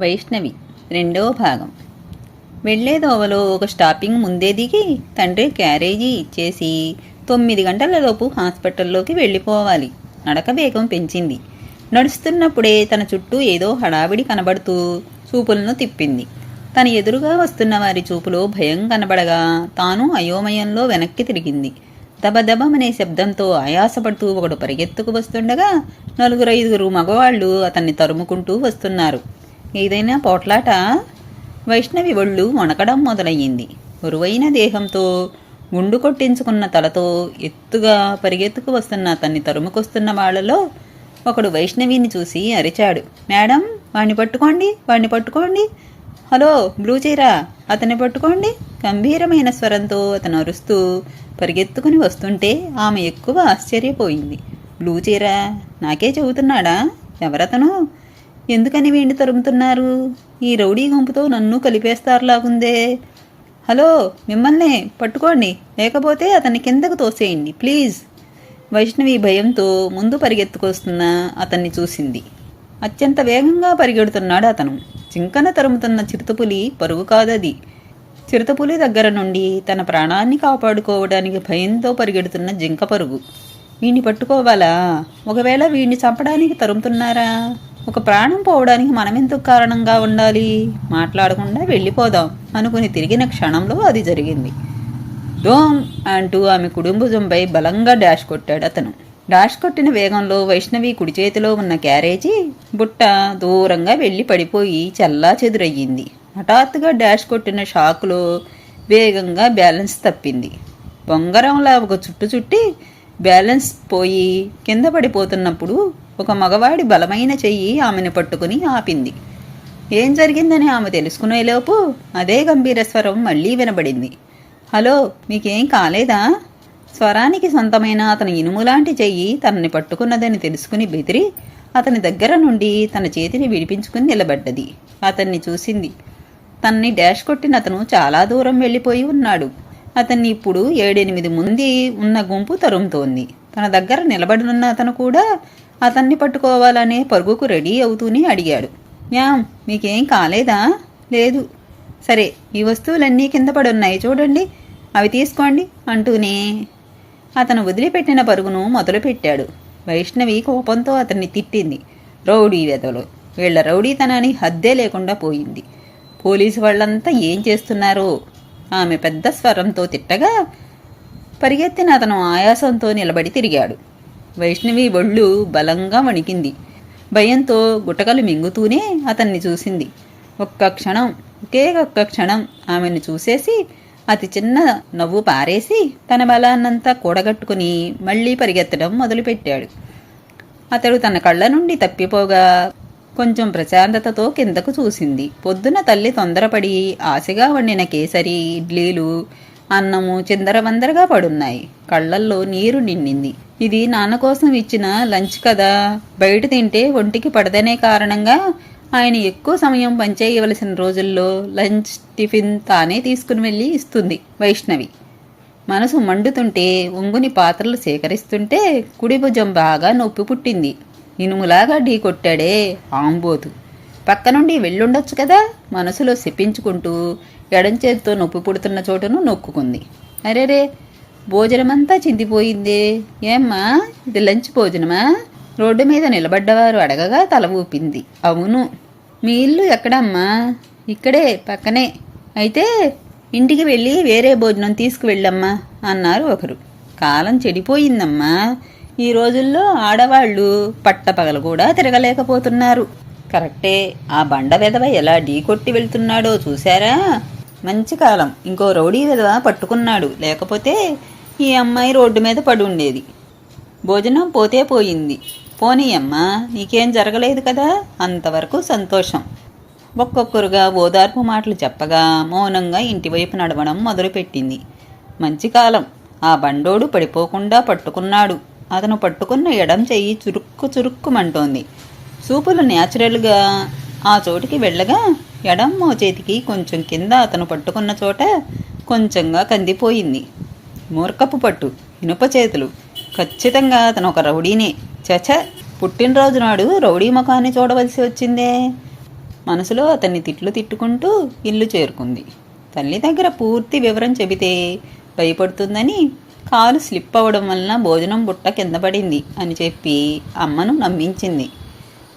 వైష్ణవి. రెండవ భాగం. వెళ్ళేదోవలో ఒక స్టాపింగ్ ముందే దిగి తండ్రి క్యారేజీ ఇచ్చేసి తొమ్మిది గంటలలోపు హాస్పిటల్లోకి వెళ్ళిపోవాలి. నడక వేగం పెంచింది. నడుస్తున్నప్పుడే తన చుట్టూ ఏదో హడావిడి కనబడుతూ చూపులను తిప్పింది. తన ఎదురుగా వస్తున్న వారి చూపులో భయం కనబడగా తాను అయోమయంలో వెనక్కి తిరిగింది. దబదబమనే శబ్దంతో ఆయాసపడుతూ ఒకడు పరిగెత్తుకు వస్తుండగా నలుగురు ఐదుగురు మగవాళ్ళు అతన్ని తరుముకుంటూ వస్తున్నారు. ఏదైనా పోట్లాట? వైష్ణవి ఒళ్ళు వణకడం మొదలయ్యింది. ఉరువైన దేహంతో గుండు కొట్టించుకున్న తలతో ఎత్తుగా పరిగెత్తుకు వస్తున్న అతన్ని తరుముకొస్తున్న వాళ్ళలో ఒకడు వైష్ణవిని చూసి అరిచాడు. మేడం వాణ్ణి పట్టుకోండి వాణ్ణి పట్టుకోండి. హలో బ్లూ చీరా అతన్ని పట్టుకోండి. గంభీరమైన స్వరంతో అతను అరుస్తూ పరిగెత్తుకుని వస్తుంటే ఆమె ఎక్కువ ఆశ్చర్యపోయింది. బ్లూ చీరా నాకే చెబుతున్నాడా? ఎవరతను? ఎందుకని వీణ్ణి తరుముతున్నారు? ఈ రౌడీ గుంపుతో నన్ను కలిపేస్తారులాగుందే. హలో మిమ్మల్నే పట్టుకోండి. లేకపోతే అతన్ని కిందకు తోసేయండి ప్లీజ్. వైష్ణవి భయంతో ముందు పరిగెత్తుకొస్తున్న అతన్ని చూసింది. అత్యంత వేగంగా పరిగెడుతున్నాడు అతను. జింకన తరుముతున్న చిరుతపులి పరుగు కాదది. చిరుతపులి దగ్గర నుండి తన ప్రాణాన్ని కాపాడుకోవడానికి భయంతో పరిగెడుతున్న జింక పరుగు. వీణ్ణి పట్టుకోవాలా? ఒకవేళ వీణ్ణి చంపడానికి తరుముతున్నారా? ఒక ప్రాణం పోవడానికి మనమెందుకు కారణంగా ఉండాలి? మాట్లాడకుండా వెళ్ళిపోదాం. అనుకుని తిరిగిన క్షణంలో అది జరిగింది. డోమ్ అంటూ ఆమె కుడుంబుజంపై బలంగా డాష్ కొట్టాడు అతను. డాష్ కొట్టిన వేగంలో వైష్ణవి కుడి చేతిలో ఉన్న క్యారేజీ బుట్ట దూరంగా వెళ్ళి పడిపోయి చల్లా చెదురయ్యింది. హఠాత్తుగా డాష్ కొట్టిన షాక్లో వేగంగా బ్యాలెన్స్ తప్పింది. బొంగరంలా ఒక చుట్టు చుట్టి బ్యాలెన్స్ పోయి కింద పడిపోతున్నప్పుడు ఒక మగవాడి బలమైన చెయ్యి ఆమెను పట్టుకుని ఆపింది. ఏం జరిగిందని ఆమె తెలుసుకునేలోపు అదే గంభీర స్వరం మళ్ళీ వినబడింది. హలో మీకేం కాలేదా? స్వరానికి సొంతమైన అతని ఇనుములాంటి చెయ్యి తనని పట్టుకున్నదని తెలుసుకుని బెదిరి అతని దగ్గర నుండి తన చేతిని విడిపించుకుని నిలబడ్డది. అతన్ని చూసింది. తన్ని డాష్ కొట్టిన అతను చాలా దూరం వెళ్ళిపోయి ఉన్నాడు. అతన్ని ఇప్పుడు ఏడెనిమిది మంది ఉన్న గుంపు తరుముతోంది. తన దగ్గర నిలబడినున్న అతను కూడా అతన్ని పట్టుకోవాలనే పరుగుకు రెడీ అవుతూనే అడిగాడు. మ్యామ్ మీకేం కాలేదా? లేదు. సరే ఈ వస్తువులన్నీ కింద పడున్నాయి చూడండి. అవి తీసుకోండి అంటూనే అతను వదిలిపెట్టిన పరుగును మొదలుపెట్టాడు. వైష్ణవి కోపంతో అతన్ని తిట్టింది. రౌడీ వెదలు వీళ్ళ రౌడీతనాన్ని హద్దే లేకుండా పోయింది. పోలీసు వాళ్ళంతా ఏం చేస్తున్నారో ఆమె పెద్ద స్వరంతో తిట్టగా పరిగెత్తిన అతను ఆయాసంతో నిలబడి తిరిగాడు. వైష్ణవి ఒళ్ళు బలంగా వణికింది. భయంతో గుటకలు మింగుతూనే అతన్ని చూసింది. ఒక్క క్షణం ఒకే ఒక్క క్షణం ఆమెను చూసేసి అతి చిన్న నవ్వు పారేసి తన బలాన్నంతా కూడగట్టుకుని మళ్ళీ పరిగెత్తడం మొదలుపెట్టాడు. అతడు తన కళ్ళ నుండి తప్పిపోగా కొంచెం ప్రశాంతతతో కిందకు చూసింది. పొద్దున తల్లి తొందరపడి ఆశగా వండిన కేసరి ఇడ్లీలు అన్నము చిందరవందరగా పడున్నాయి. కళ్ళల్లో నీరు నిండింది. ఇది నాన్న కోసం ఇచ్చిన లంచ్ కదా. బయట తింటే ఒంటికి పడదనే కారణంగా ఆయన ఎక్కువ సమయం పనిచేయవలసిన రోజుల్లో లంచ్ టిఫిన్ తానే తీసుకుని వెళ్ళి ఇస్తుంది వైష్ణవి. మనసు మండుతుంటే ఒంగుని పాత్రలు సేకరిస్తుంటే కుడి భుజం బాగా నొప్పి పుట్టింది. ఇనుములాగా ఢీ కొట్టాడే ఆంబోతు. పక్క నుండి వెళ్ళుండొచ్చు కదా మనసులో శపించుకుంటూ ఎడంచేతితో నొప్పి పుడుతున్న చోటును నొక్కుకుంది. అరేరే భోజనమంతా చిందిపోయిందే. ఏమ్మా ఇది లంచ్ భోజనమా? రోడ్డు మీద నిలబడ్డవారు అడగగా తల ఊపింది. అవును మీ ఇల్లు ఎక్కడమ్మా? ఇక్కడే పక్కనే. అయితే ఇంటికి వెళ్ళి వేరే భోజనం తీసుకువెళ్ళమ్మా అన్నారు ఒకరు. కాలం చెడిపోయిందమ్మా. ఈ రోజుల్లో ఆడవాళ్ళు పట్టపగలు కూడా తిరగలేకపోతున్నారు. కరెక్టే. ఆ బండ విధవ ఎలా ఢీకొట్టి వెళ్తున్నాడో చూశారా? మంచి కాలం. ఇంకో రౌడీ విధవ పట్టుకున్నాడు. లేకపోతే ఈ అమ్మాయి రోడ్డు మీద పడి ఉండేది. భోజనం పోతే పోయింది. పోనీ అమ్మా నీకేం జరగలేదు కదా? అంతవరకు సంతోషం. ఒక్కొక్కరుగా ఓదార్పు మాటలు చెప్పగా మౌనంగా ఇంటివైపు నడవడం మొదలుపెట్టింది. మంచి కాలం. ఆ బండోడు పడిపోకుండా పట్టుకున్నాడు. అతను పట్టుకున్న ఎడం చెయ్యి చురుక్కు చురుక్కుమంటోంది. చూపులు న్యాచురల్గా ఆ చోటికి వెళ్ళగా ఎడం మోచేతికి కొంచెం కింద అతను పట్టుకున్న చోట కొంచెంగా కందిపోయింది. మూర్ఖపు పట్టు ఇనుప చేతులు. ఖచ్చితంగా అతను ఒక రౌడీనే. చచ పుట్టినరోజు నాడు రౌడీ ముఖాన్ని చూడవలసి వచ్చిందే? మనసులో అతన్ని తిట్లు తిట్టుకుంటూ ఇల్లు చేరుకుంది. తల్లి దగ్గర పూర్తి వివరం చెబితే భయపడుతుందని కాలు స్లిప్ అవ్వడం వలన భోజనం బుట్ట కింద పడింది అని చెప్పి అమ్మను నమ్మించింది.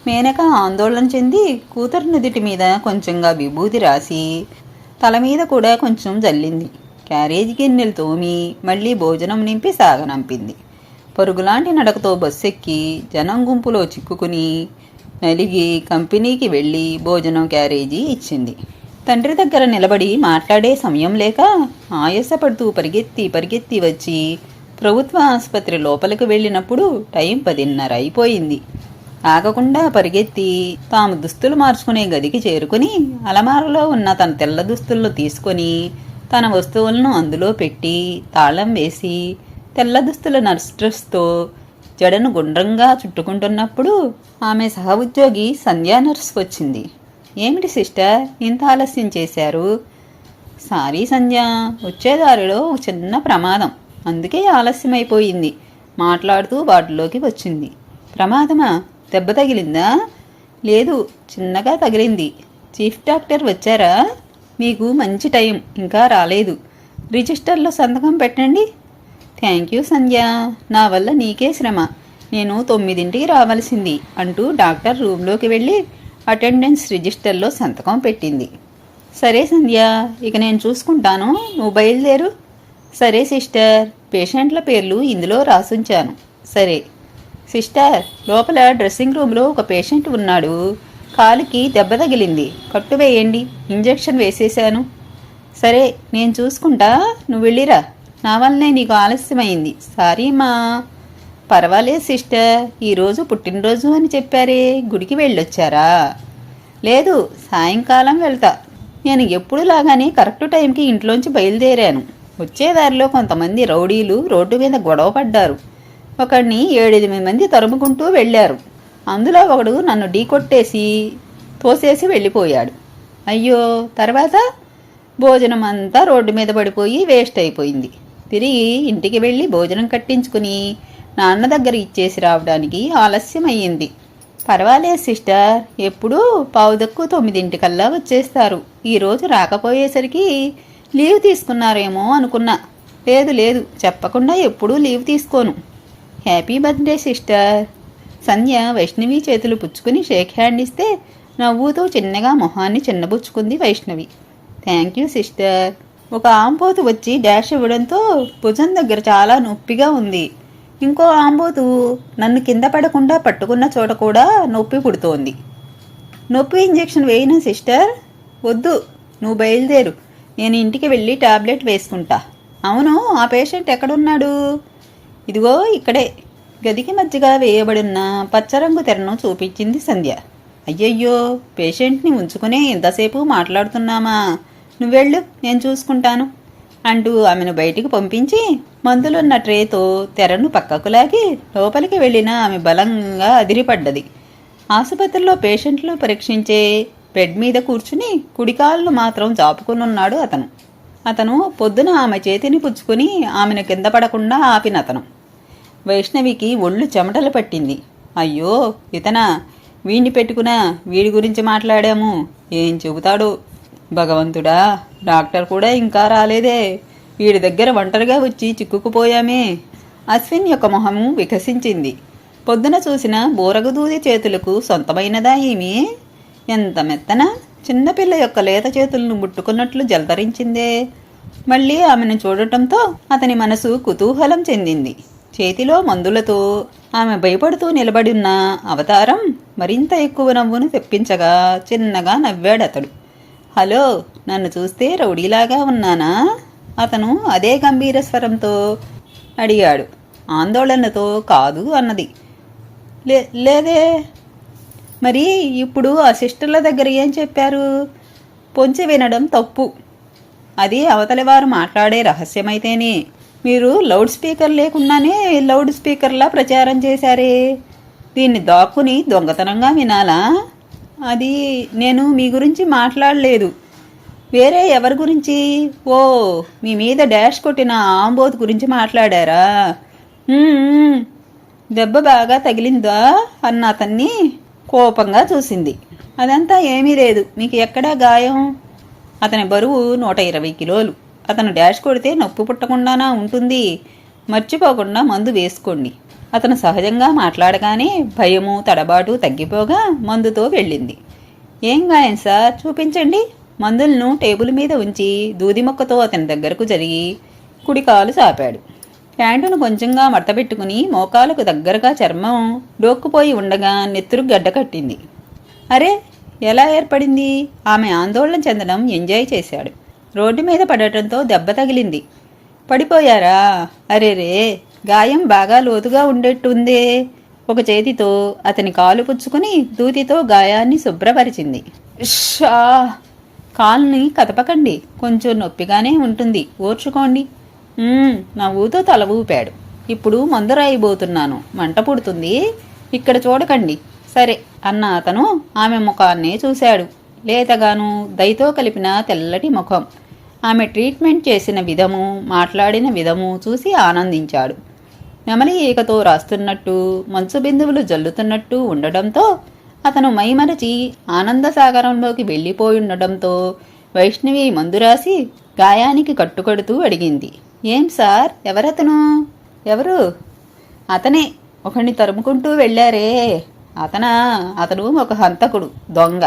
మేనక ఆందోళన చెంది కూతురు నుదుటి మీద కొంచెంగా విభూతి రాసి తల మీద కూడా కొంచెం జల్లింది. క్యారేజీ గిన్నెలు తోమి మళ్ళీ భోజనం నింపి సాగనంపింది పరుగులాంటి నడకతో బస్సు ఎక్కి జనం గుంపులో చిక్కుకుని నలిగి కంపెనీకి వెళ్ళి భోజనం క్యారేజీ ఇచ్చింది. తండ్రి దగ్గర నిలబడి మాట్లాడే సమయం లేక ఆయాసపడుతూ పరిగెత్తి పరిగెత్తి వచ్చి ప్రభుత్వ ఆసుపత్రి లోపలికి వెళ్ళినప్పుడు టైం పదిన్నర అయిపోయింది. ఆగకుండా పరిగెత్తి తాము దుస్తులు మార్చుకునే గదికి చేరుకుని అలమారలో ఉన్న తన తెల్ల దుస్తులను తీసుకొని తన వస్తువులను అందులో పెట్టి తాళం వేసి తెల్ల దుస్తుల నర్స్ డ్రెస్తో జడను గుండ్రంగా చుట్టుకుంటున్నప్పుడు ఆమె సహ ఉద్యోగి సంధ్యా నర్స్ వచ్చింది ఏమిటి సిస్టర్? ఇంత ఆలస్యం చేశారు? సారీ సంధ్య వచ్చేదారిలో ఒక చిన్న ప్రమాదం. అందుకే ఆలస్యమైపోయింది. మాట్లాడుతూ వాటిలోకి వచ్చింది. ప్రమాదమా? దెబ్బ తగిలిందా? లేదు చిన్నగా తగిలింది. చీఫ్ డాక్టర్ వచ్చారా? మీకు మంచి టైం ఇంకా రాలేదు. రిజిస్టర్లో సంతకం పెట్టండి. Thank you Sandhya. నా వల్ల నీకే శ్రమ. నేను తొమ్మిదింటికి రావాల్సింది అంటూ డాక్టర్ రూమ్లోకి వెళ్ళి అటెండెన్స్ రిజిస్టర్లో సంతకం పెట్టింది. సరే సంధ్య ఇక నేను చూసుకుంటాను. నువ్వు బయలుదేరు. సరే సిస్టర్. పేషెంట్ల పేర్లు ఇందులో రాసుంచాను. సరే. సిస్టర్ లోపల డ్రెస్సింగ్ రూమ్లో ఒక పేషెంట్ ఉన్నాడు. కాలుకి దెబ్బ తగిలింది. కట్టు వేయండి. ఇంజెక్షన్ వేసేశాను. సరే నేను చూసుకుంటా. నువ్వు వెళ్ళిరా. నా వల్లనే నీకు ఆలస్యమైంది. సారీ మా పర్వాలేదు సిస్టర్. ఈరోజు పుట్టినరోజు అని చెప్పారే. గుడికి వెళ్ళొచ్చారా? లేదు సాయంకాలం వెళ్తా. నేను ఎప్పుడు లాగానే కరెక్ట్ టైంకి ఇంట్లోంచి బయలుదేరాను. వచ్చేదారిలో కొంతమంది రౌడీలు రోడ్డు మీద గొడవ పడ్డారు. ఒకడిని ఏడెనిమిది మంది తరుముకుంటూ వెళ్ళారు. అందులో ఒకడు నన్ను ఢీకొట్టేసి తోసేసి వెళ్ళిపోయాడు. అయ్యో తర్వాత? భోజనం అంతా రోడ్డు మీద పడిపోయి వేస్ట్ అయిపోయింది. తిరిగి ఇంటికి వెళ్ళి భోజనం కట్టించుకుని నాన్న దగ్గర ఇచ్చేసి రావడానికి ఆలస్యమయ్యింది. పర్వాలేదు సిస్టర్ ఎప్పుడూ పావుదక్కు తొమ్మిదింటికల్లా వచ్చేస్తారు. ఈరోజు రాకపోయేసరికి లీవ్ తీసుకున్నారేమో అనుకున్నా. లేదు లేదు చెప్పకుండా ఎప్పుడూ లీవ్ తీసుకోను. Happy birthday sister. Sandhya Vaishnavi చేతులు పుచ్చుకుని షేక్ హ్యాండ్ ఇస్తే నవ్వుతూ చిన్నగా మొహాన్ని చిన్నబుచ్చుకుంది వైష్ణవి. Thank you sister. ఒక ఆంబోతు వచ్చి డాష్ ఇవ్వడంతో భుజం దగ్గర చాలా నొప్పిగా ఉంది. ఇంకో ఆంబోతు నన్ను కింద పడకుండా పట్టుకున్న చోట కూడా నొప్పి పుడుతోంది. నొప్పి ఇంజెక్షన్ వేయను సిస్టర్? వద్దు నువ్వు బయలుదేరు. నేను ఇంటికి వెళ్ళి టాబ్లెట్ వేసుకుంటా. అవును ఆ పేషెంట్ ఎక్కడున్నాడు? ఇదిగో ఇక్కడే. గదికి మధ్యగా వేయబడిన పచ్చరంగు తెరను చూపించింది సంధ్య. అయ్యయ్యో పేషెంట్ని ఉంచుకునే ఇంతసేపు మాట్లాడుతున్నామా? నువ్వెళ్ళు నేను చూసుకుంటాను. అంటూ ఆమెను బయటికి పంపించి మందులున్న ట్రేతో తెరను పక్కకు లాగి లోపలికి వెళ్ళిన ఆమె బలంగా అదిరిపడ్డది. ఆసుపత్రిలో పేషెంట్లు పరీక్షించే బెడ్ మీద కూర్చుని కుడికాళ్ళు మాత్రం చాపుకునున్నాడు అతను. అతను పొద్దున ఆమె చేతిని పుచ్చుకుని ఆమెను కింద పడకుండా ఆపినతను వైష్ణవికి ఒళ్ళు చెమటలు పట్టింది. అయ్యో ఇతనా? వీణ్ణి పెట్టుకున్నా వీడి గురించి మాట్లాడాము. ఏం చెబుతాడో? భగవంతుడా డాక్టర్ కూడా ఇంకా రాలేదే. వీడి దగ్గర ఒంటరిగా వచ్చి చిక్కుకుపోయామే. అశ్విన్ యొక్క మొహము వికసించింది. పొద్దున చూసిన బోరగదూది చేతులకు సొంతమైనదా ఏమి? ఎంత మెత్తన! చిన్నపిల్ల యొక్క లేత చేతులను ముట్టుకున్నట్లు జలతరించిందే మళ్ళీ ఆమెను చూడటంతో అతని మనసు కుతూహలం చెందింది. చేతిలో మందులతో ఆమె భయపడుతూ నిలబడిన అవతారం మరింత ఎక్కువ నవ్వును తెప్పించగా చిన్నగా నవ్వాడతడు. హలో నన్ను చూస్తే రౌడీలాగా ఉన్నానా? అతను అదే గంభీర స్వరంతో అడిగాడు. ఆందోళనతో కాదు అన్నది. లే లేదే? మరి ఇప్పుడు ఆ సిస్టర్ల దగ్గర ఏం చెప్పారు? పొంచి వినడం తప్పు. అది అవతలి వారు మాట్లాడే రహస్యమైతేనే. మీరు లౌడ్ స్పీకర్ లేకుండానే లౌడ్ స్పీకర్లా ప్రచారం చేశారే. దీన్ని దాక్కుని దొంగతనంగా వినాలా? అది నేను మీ గురించి మాట్లాడలేదు. వేరే ఎవరి గురించి? ఓ మీ మీద డాష్ కొట్టిన ఆంబోత్ గురించి మాట్లాడారా? దెబ్బ బాగా తగిలిందా? అన్న అతన్ని కోపంగా చూసింది. అదంతా ఏమీ లేదు. మీకు ఎక్కడా గాయం? అతని బరువు నూట ఇరవై కిలోలు. అతను డాష్ కొడితే నొప్పి పుట్టకుండానా ఉంటుంది. మర్చిపోకుండా మందు వేసుకోండి. అతను సహజంగా మాట్లాడగానే భయము తడబాటు తగ్గిపోగా మందుతో వెళ్ళింది. ఏం గాయం సార్? చూపించండి. మందులను టేబుల్ మీద ఉంచి దూది మొక్కతో అతని దగ్గరకు జరిగి కుడికాలు చాపాడు ప్యాంటును కొంచెంగా మడతపెట్టుకుని మోకాలకు దగ్గరగా చర్మం డోక్కుపోయి ఉండగా నెత్తురు గడ్డ కట్టింది. అరే ఎలా ఏర్పడింది? ఆమె ఆందోళన చెందడం ఎంజాయ్ చేశాడు. రోడ్డు మీద పడటంతో దెబ్బ తగిలింది. పడిపోయారా? అరేరే! గాయం బాగా లోతుగా ఉండేట్టుందే. ఒక చేతితో అతని కాలు పుచ్చుకుని దూతితో గాయాన్ని శుభ్రపరిచింది. షా కాల్ని కదపకండి. కొంచెం నొప్పిగానే ఉంటుంది. ఓర్చుకోండి. నవ్వుతో తల ఊపాడు. ఇప్పుడు మందు రాయిపోతున్నాను మంట పుడుతుంది. ఇక్కడ చూడకండి. సరే అన్న అతను ఆమె ముఖాన్నే చూశాడు. లేతగాను దయతో కలిపిన తెల్లటి ముఖం. ఆమె ట్రీట్మెంట్ చేసిన విధము మాట్లాడిన విధము చూసి ఆనందించాడు. నెమలి ఈకతో రాస్తున్నట్టు మంచు బిందువులు జల్లుతున్నట్టు ఉండడంతో అతను మైమరచి ఆనందసాగరంలోకి వెళ్ళిపోయి ఉండడంతో వైష్ణవి మందు రాసి గాయానికి కట్టుకడుతూ అడిగింది. ఏం సార్? ఎవరతను? ఎవరు? అతనే. ఒకడిని తరుముకుంటూ వెళ్ళారే. అతనా? అతను ఒక హంతకుడు. దొంగ.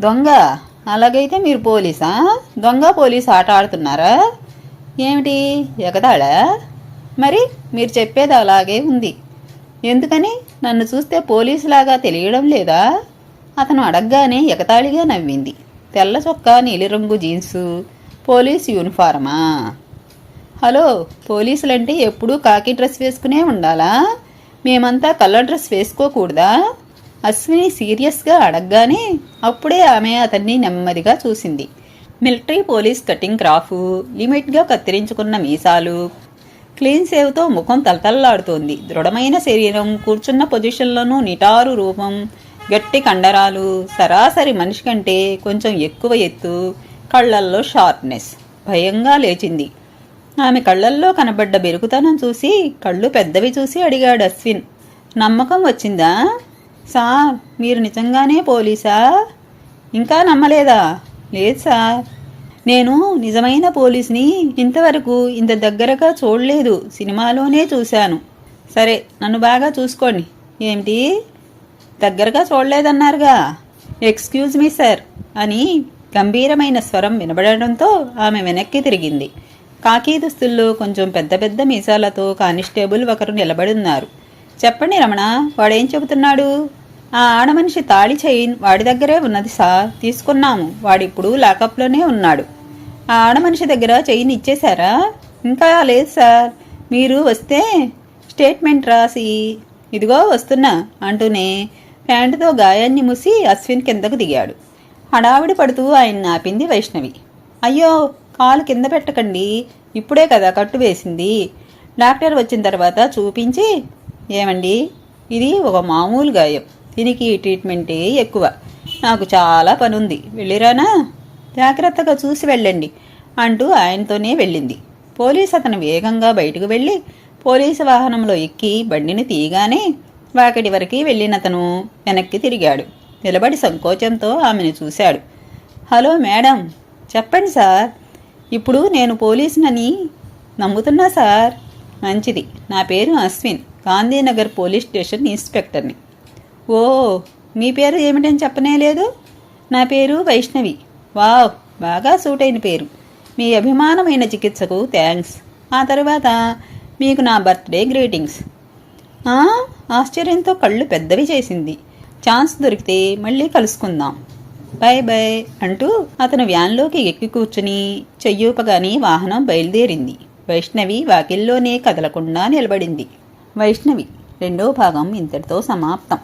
దొంగ? అలాగైతే మీరు పోలీసా? దొంగ పోలీస్ ఆట ఆడుతున్నారా? ఏమిటి? ఎగతాళా? మరి మీరు చెప్పేది అలాగే ఉంది. ఎందుకని? నన్ను చూస్తే పోలీసులాగా తెలియడం లేదా? అతను అడగగానే ఎగతాళిగా నవ్వింది. తెల్ల చొక్కా నీలిరంగు జీన్సు పోలీస్ యూనిఫారమా? హలో పోలీసులంటే ఎప్పుడూ కాకి డ్రెస్ వేసుకునే ఉండాలా? మేమంతా కలర్ డ్రెస్ వేసుకోకూడదా? అశ్విని సీరియస్గా అడగగానే అప్పుడే ఆమె అతన్ని నెమ్మదిగా చూసింది. మిలిటరీ పోలీస్ కటింగ్ క్రాఫు లిమిట్గా కత్తిరించుకున్న మీసాలు క్లీన్ సేవ్తో ముఖం తలతల్లాడుతోంది. దృఢమైన శరీరం కూర్చున్న పొజిషన్లోనూ నిటారు రూపం గట్టి కండరాలు సరాసరి మనిషి కంటే కొంచెం ఎక్కువ ఎత్తు కళ్ళల్లో షార్ప్నెస్. భయంగా లేచింది. ఆమె కళ్ళల్లో కనబడ్డ బెరుకుతనం చూసి కళ్ళు పెద్దవి చూసి అడిగాడు అశ్విన్. నమ్మకం వచ్చిందా? సార్ మీరు నిజంగానే పోలీసా? ఇంకా నమ్మలేదా? లేదు సార్. నేను నిజమైన పోలీస్ని ఇంతవరకు ఇంత దగ్గరగా చూడలేదు. సినిమాలోనే చూశాను. సరే నన్ను బాగా చూసుకోండి. ఏమిటి? దగ్గరగా చూడలేదన్నారుగా. ఎక్స్క్యూజ్ మీ సార్ అని గంభీరమైన స్వరం వినబడడంతో ఆమె వెనక్కి తిరిగింది. కాకి దుస్తుల్లో కొంచెం పెద్ద పెద్ద మీసాలతో కానిస్టేబుల్ ఒకరు నిలబడున్నారు. చెప్పండి రమణ వాడేం చెబుతున్నాడు? ఆ ఆడమనిషి తాళి చైన్ వాడి దగ్గరే ఉన్నది సార్. తీసుకున్నాము. వాడిప్పుడు లాకప్లోనే ఉన్నాడు. ఆ ఆడమనిషి దగ్గర చెయ్యిని ఇచ్చేశారా? ఇంకా లేదు సార్. మీరు వస్తే స్టేట్మెంట్ రాసి ఇదిగో వస్తున్నా అంటూనే ప్యాంటుతో గాయాన్ని మూసి అశ్విన్ కిందకు దిగాడు. హడావిడి పడుతూ ఆయన ఆపింది వైష్ణవి. అయ్యో కాలు కింద పెట్టకండి. ఇప్పుడే కదా కట్టు వేసింది. డాక్టర్ వచ్చిన తర్వాత చూపించి ఏమండి? ఇది ఒక మామూలు గాయం. దీనికి ట్రీట్మెంటే ఎక్కువ. నాకు చాలా పనుంది. వెళ్ళిరానా? జాగ్రత్తగా చూసి వెళ్ళండి అంటూ ఆయనతోనే వెళ్ళింది. పోలీస్ అతను వేగంగా బయటకు వెళ్ళి పోలీసు వాహనంలో ఎక్కి బండిని తీయగానే వాకిటి వరకు వెళ్ళినతను వెనక్కి తిరిగాడు. నిలబడి సంకోచంతో ఆమెను చూశాడు. హలో మేడం చెప్పండి సార్. ఇప్పుడు నేను పోలీసునని నమ్ముతున్నా సార్. మంచిది. నా పేరు అశ్విన్ గాంధీనగర్ పోలీస్ స్టేషన్ ఇన్స్పెక్టర్ని. ఓ మీ పేరు ఏమిటని చెప్పనే లేదు? నా పేరు వైష్ణవి. వావ్ బాగా సూట్ అయిన పేరు. మీ అభిమానమైన చికిత్సకు థ్యాంక్స్. ఆ తర్వాత మీకు నా బర్త్డే గ్రీటింగ్స్. ఆశ్చర్యంతో కళ్ళు పెద్దవి చేసింది. ఛాన్స్ దొరికితే మళ్ళీ కలుసుకుందాం. బై బై అంటూ అతను వ్యాన్లోకి ఎక్కి కూర్చుని చెయ్యూపగాని వాహనం బయలుదేరింది. వైష్ణవి వాకిల్లోనే కదలకుండా నిలబడింది. వైష్ణవి రెండో భాగం ఇంతటితో సమాప్తం.